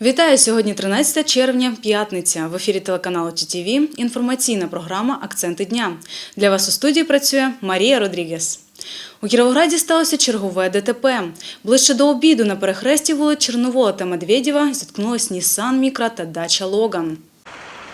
Вітаю сьогодні 13 червня, п'ятниця. В ефірі телеканалу ТТВ інформаційна програма Акценти дня. Для вас у студії працює Марія Родрігес. У Кіровограді сталося чергове ДТП. Ближче до обіду на перехресті вулиць Чернового та Медведєва зіткнулись Нісан Мікра та Дача Логан.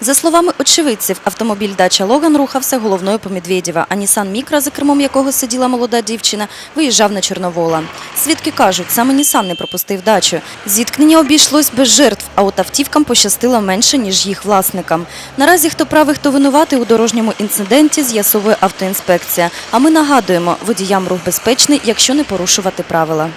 За словами очевидців, автомобіль «Дача Логан» рухався головною по Медведєва, а «Нісан Мікра», за кермом якого сиділа молода дівчина, виїжджав на Чорновола. Свідки кажуть, саме «Нісан» не пропустив дачу. Зіткнення обійшлось без жертв, а от автівкам пощастило менше, ніж їх власникам. Наразі хто правий, хто винуватий у дорожньому інциденті, з'ясовує автоінспекція. А ми нагадуємо, водіям рух безпечний, якщо не порушувати правила.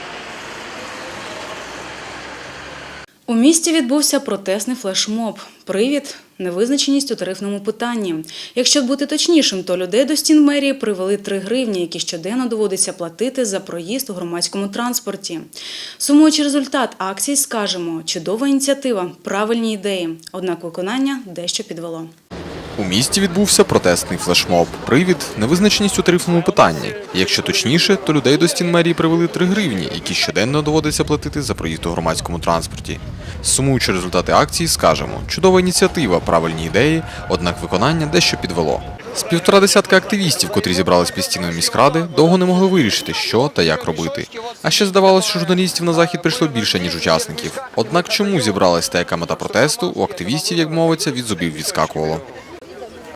У місті відбувся протестний флешмоб. Привід – невизначеність у тарифному питанні. Якщо бути точнішим, то людей до стін мерії привели 3 гривні, які щоденно доводиться платити за проїзд у громадському транспорті. Сумуючи результат акції, скажемо – чудова ініціатива, правильні ідеї. Однак виконання дещо підвело. У місті відбувся протестний флешмоб. Привід – невизначеність у тарифному питанні. Якщо точніше, то людей до стін мерії привели 3 гривні, які щоденно доводиться платити за проїзд у громадському транспорті. Сумуючи результати акції, скажемо – чудова ініціатива, правильні ідеї, однак виконання дещо підвело. З півтора десятка активістів, котрі зібрались під стіною міськради, довго не могли вирішити, що та як робити. А ще здавалося, що журналістів на захід прийшло більше, ніж учасників. Однак чому зібралась та яка мета протесту, у активістів, як мовиться, від зубів відскакувало.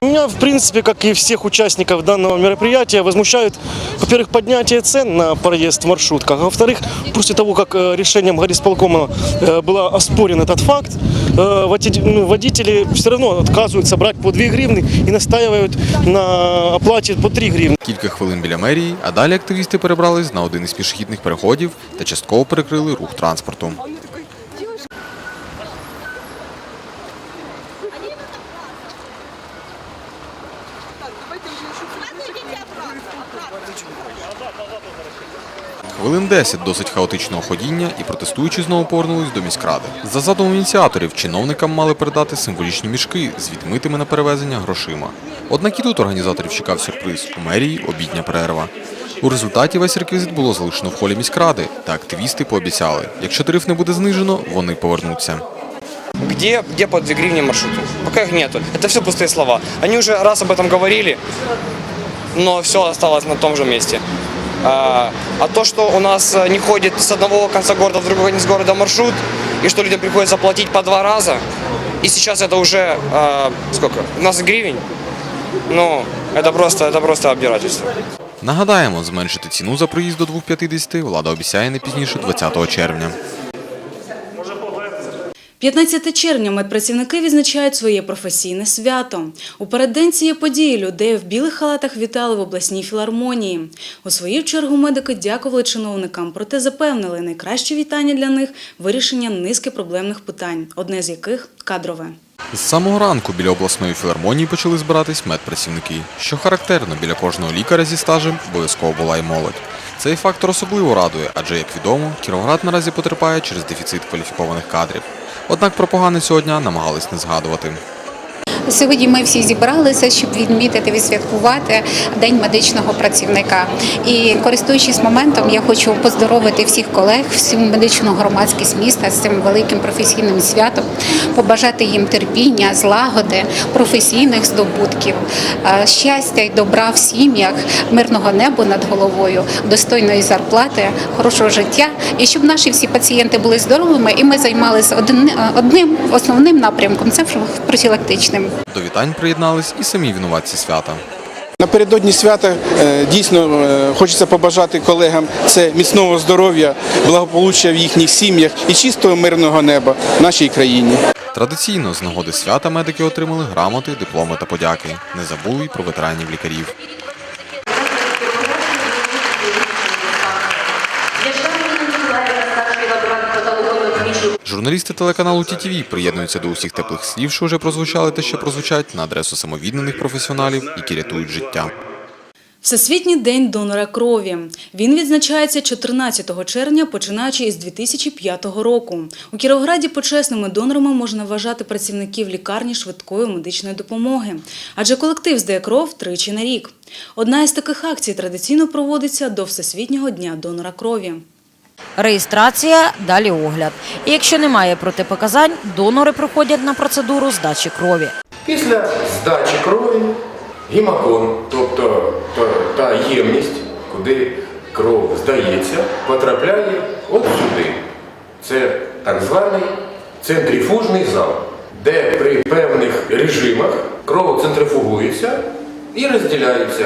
Меня, в принципе, как и всех участников данного мероприятия, возмущают, во-первых, поднятие цен на проезд в маршрутках, а во-вторых, после того, как э, решением горисполкома э, был оспорен этот факт, э, води- ну, водители все равно отказываются брать по 2 гривны и настаивают на оплате по 3 гривны. Кілька хвилин біля мерії, а далі активісти перебрались на один із пішохідних переходів та частково перекрили рух транспорту. Хвилин 10 досить хаотичного ходіння і протестуючі знову повернулись до міськради. За задумом ініціаторів чиновникам мали передати символічні мішки з відмитими на перевезення грошима. Однак і тут організаторів чекав сюрприз у мерії обідня перерва. У результаті весь реквізит було залишено в холі міськради, та активісти пообіцяли, якщо тариф не буде знижено, вони повернуться. Где, где по 2 гривни маршруту? Пока их нету. Это все пустые слова. Они уже раз об этом говорили, но все осталось на том же месте. А, а то, что у нас э, не ходит с одного конца города в другой конец города маршрут, и что людям приходится платить по два раза, и сейчас это уже а, сколько? 12 гривен? Ну, это просто, это просто обдирательство. Нагадаємо, зменшити ціну за проїзд до 2,50 влада обіцяє не пізніше 20 червня. 15 червня медпрацівники відзначають своє професійне свято. У переддень цієї події людей в білих халатах вітали в обласній філармонії. У свою чергу медики дякували чиновникам, проте запевнили, найкраще вітання для них вирішення низки проблемних питань, одне з яких кадрове. З самого ранку біля обласної філармонії почали збиратись медпрацівники. Що характерно, біля кожного лікаря зі стажем обов'язково була й молодь. Цей фактор особливо радує, адже, як відомо, Кіровоград наразі потерпає через дефіцит кваліфікованих кадрів. Однак про погане сьогодні намагались не згадувати. Сьогодні ми всі зібралися, щоб відмітити, відсвяткувати День медичного працівника. І користуючись моментом, я хочу поздоровити всіх колег, всю медичну громадськість міста з цим великим професійним святом, побажати їм терпіння, злагоди, професійних здобутків, е, щастя й добра в сім'ях, мирного неба над головою, достойної зарплати, хорошого життя, і щоб наші всі пацієнти були здоровими, і ми займалися одним основним напрямком це профілактичним. До вітань приєднались і самі винуватці свята. Напередодні свята е, дійсно е, хочеться побажати колегам це міцного здоров'я, благополуччя в їхніх сім'ях і чистого мирного неба в нашій країні. Традиційно з нагоди свята медики отримали грамоти, дипломи та подяки. Не забули й про ветеранів лікарів. Журналісти телеканалу ТІТІВІ приєднуються до усіх теплих слів, що вже прозвучали та ще прозвучать на адресу самовідданих професіоналів, які рятують життя. Всесвітній день донора крові. Він відзначається 14 червня, починаючи із 2005 року. У Кіровограді почесними донорами можна вважати працівників лікарні швидкої медичної допомоги, адже колектив здає кров тричі на рік. Одна із таких акцій традиційно проводиться до Всесвітнього дня донора крові. Реєстрація, далі огляд. І якщо немає протипоказань, донори проходять на процедуру здачі крові. Після здачі крові гемокон, тобто та ємність, куди кров здається, потрапляє от сюди. Це так званий центрифужний зал, де при певних режимах кров центрифугується і розділяється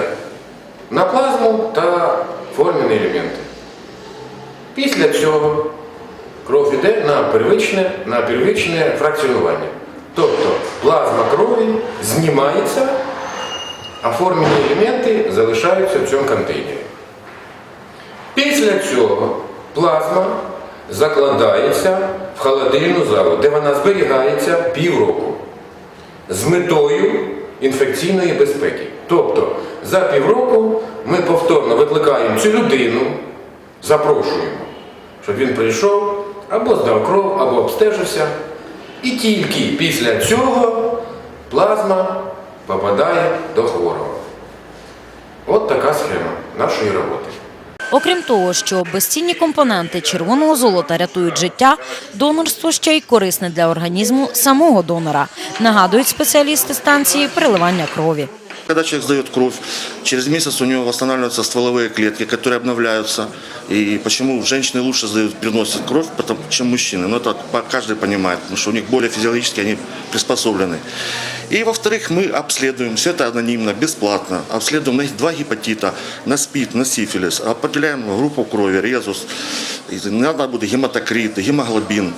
на плазму та формені елементи. Після цього кров йде на первичне, на первичне фракціонування. Тобто плазма крові знімається, а формені елементи залишаються в цьому контейнері. Після цього плазма закладається в холодильну залу, де вона зберігається півроку з метою інфекційної безпеки. Тобто за півроку ми повторно викликаємо цю людину, запрошуємо, щоб він прийшов або здав кров, або обстежився. І тільки після цього плазма попадає до хворого. От така схема нашої роботи. Окрім того, що безцінні компоненти червоного золота рятують життя, донорство ще й корисне для організму самого донора, нагадують спеціалісти станції переливання крові. Когда человек сдает кровь, через месяц у него восстанавливаются стволовые клетки, которые обновляются. И почему женщины лучше сдают, переносят кровь, чем мужчины? Ну, это каждый понимает, потому что у них более физиологически они приспособлены. И, во-вторых, мы обследуем, все это анонимно, бесплатно. Обследуем на два гепатита, на СПИД, на сифилис. Определяем группу крови, резус, надо будет гематокрит, гемоглобин.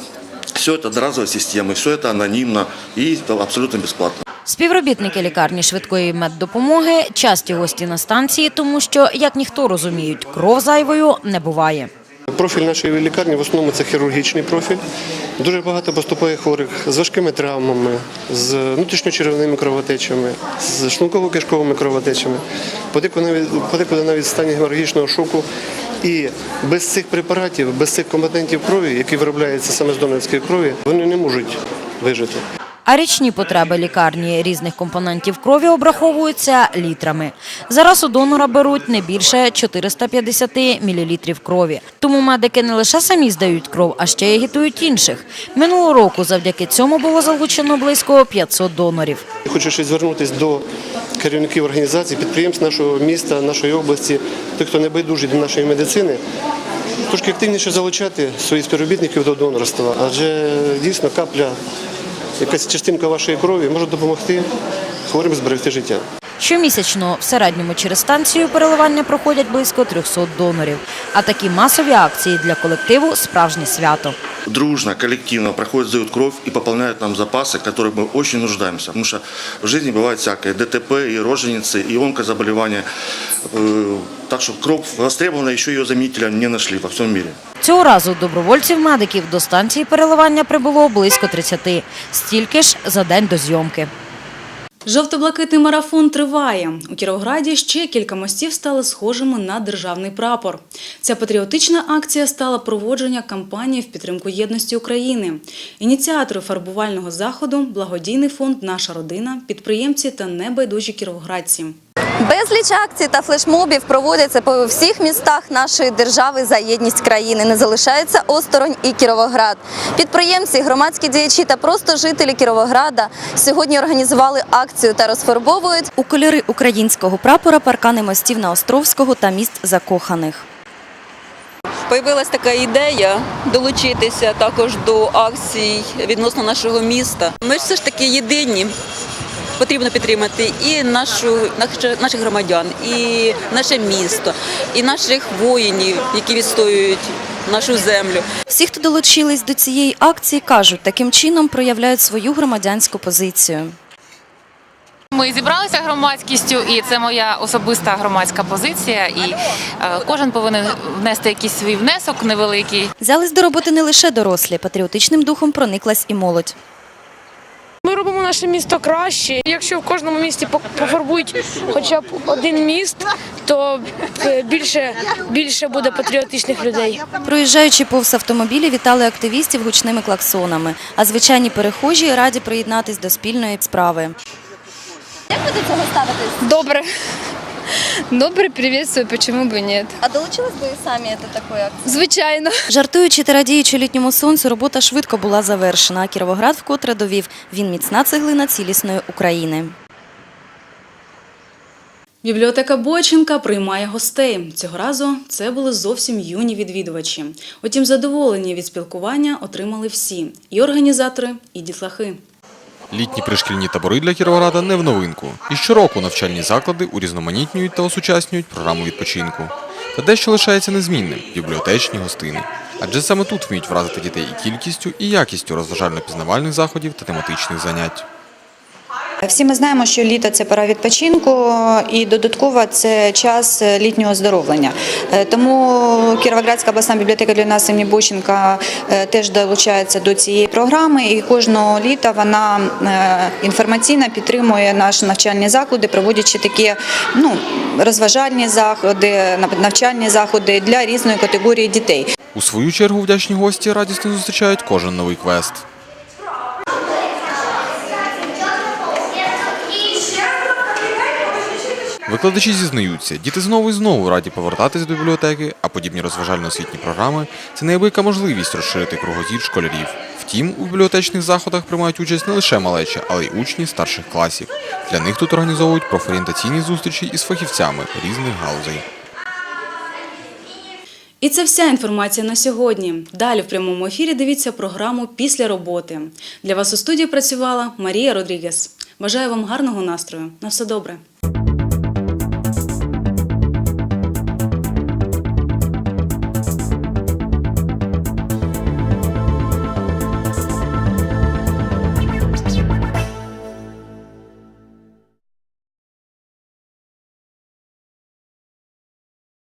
Все это одноразовой системы, все это анонимно и абсолютно бесплатно. Співробітники лікарні швидкої меддопомоги часті гості на станції, тому що, як ніхто розуміють, кров зайвою не буває. Профіль нашої лікарні в основному це хірургічний профіль. Дуже багато поступає хворих з важкими травмами, з внутрішньочеревними кровотечами, з шлунково-кишковими кровотечами, подекуди навіть, в стані геморрагічного шоку. І без цих препаратів, без цих компонентів крові, які виробляються саме з донорської крові, вони не можуть вижити. А річні потреби лікарні різних компонентів крові обраховуються літрами. Зараз у донора беруть не більше 450 мл крові. Тому медики не лише самі здають кров, а ще й агітують інших. Минулого року завдяки цьому було залучено близько 500 донорів. Хочу ще звернутися до керівників організацій, підприємств нашого міста, нашої області, тих, хто не байдужий до нашої медицини, трошки активніше залучати своїх співробітників до донорства, адже дійсно капля, якась частинка вашої крові може допомогти хворим зберегти життя. Щомісячно в середньому через станцію переливання проходять близько 300 донорів. А такі масові акції для колективу справжнє свято. дружно, коллективно проходят, сдают кровь и пополняют нам запасы, в которых мы очень нуждаемся. Потому что в жизни бывает всякое. ДТП, и роженицы, и онкозаболевания. Э, Так что кровь востребована, еще ее заменителя не нашли во всем мире. Цього разу добровольців-медиків до станції переливання прибуло близько 30. Стільки ж за день до зйомки. Жовто-блакитний марафон триває. У Кіровграді ще кілька мостів стали схожими на державний прапор. Ця патріотична акція стала проводження кампанії в підтримку єдності України. Ініціатори фарбувального заходу благодійний фонд Наша родина, підприємці та небайдужі кіровоградці. Безліч акцій та флешмобів проводяться по всіх містах нашої держави за єдність країни. Не залишається осторонь і Кіровоград. Підприємці, громадські діячі та просто жителі Кіровограда сьогодні організували акцію та розфарбовують у кольори українського прапора паркани мостів на Островського та міст закоханих. Появилась така ідея долучитися також до акцій відносно нашого міста. Ми ж все ж таки єдині. Потрібно підтримати і нашу наших- громадян, і наше місто, і наших воїнів, які відстоюють нашу землю. Всі, хто долучились до цієї акції, кажуть, таким чином проявляють свою громадянську позицію. Ми зібралися громадськістю, і це моя особиста громадська позиція. І е, кожен повинен внести якийсь свій внесок невеликий. Взялись до роботи не лише дорослі, патріотичним духом прониклась і молодь. Ми робимо наше місто краще. Якщо в кожному місті пофарбують хоча б один міст, то е, більше, більше буде патріотичних людей. Проїжджаючи повз автомобілі, вітали активістів гучними клаксонами, а звичайні перехожі раді приєднатись до спільної справи. Добре. Добре, приветствую, почему бы нет. А долучились би самі до такої акції? Звичайно. Жартуючи та радіючи літньому сонцю, робота швидко була завершена. А Кіровоград вкотре довів він міцна цеглина цілісної України. Бібліотека Бойченка приймає гостей. Цього разу це були зовсім юні відвідувачі. Утім, задоволення від спілкування отримали всі – і організатори, і дітлахи. Літні пришкільні табори для Кіровограда не в новинку. І щороку навчальні заклади урізноманітнюють та осучаснюють програму відпочинку. Та дещо лишається незмінним – бібліотечні гостини. Адже саме тут вміють вразити дітей і кількістю, і якістю розважально-пізнавальних заходів та тематичних занять. Всі ми знаємо, що літо це пора відпочинку, і додатково це час літнього оздоровлення. Е, Тому Кіровоградська обласна бібліотека для нас імені Бущенка е, теж долучається до цієї програми, і кожного літа вона е, інформаційно підтримує наші навчальні заклади, проводячи такі ну, розважальні заходи, навчальні заходи для різної категорії дітей. У свою чергу вдячні гості радісно зустрічають кожен новий квест. Викладачі зізнаються, діти знову і знову раді повертатись до бібліотеки, а подібні розважально-освітні програми це неабияка можливість розширити кругозір школярів. Втім, у бібліотечних заходах приймають участь не лише малечі, але й учні старших класів. Для них тут організовують профорієнтаційні зустрічі із фахівцями різних галузей. І це вся інформація на сьогодні. Далі в прямому ефірі дивіться програму «Після роботи». Для вас у студії працювала Марія Родрігес. Бажаю вам гарного настрою. На все добре.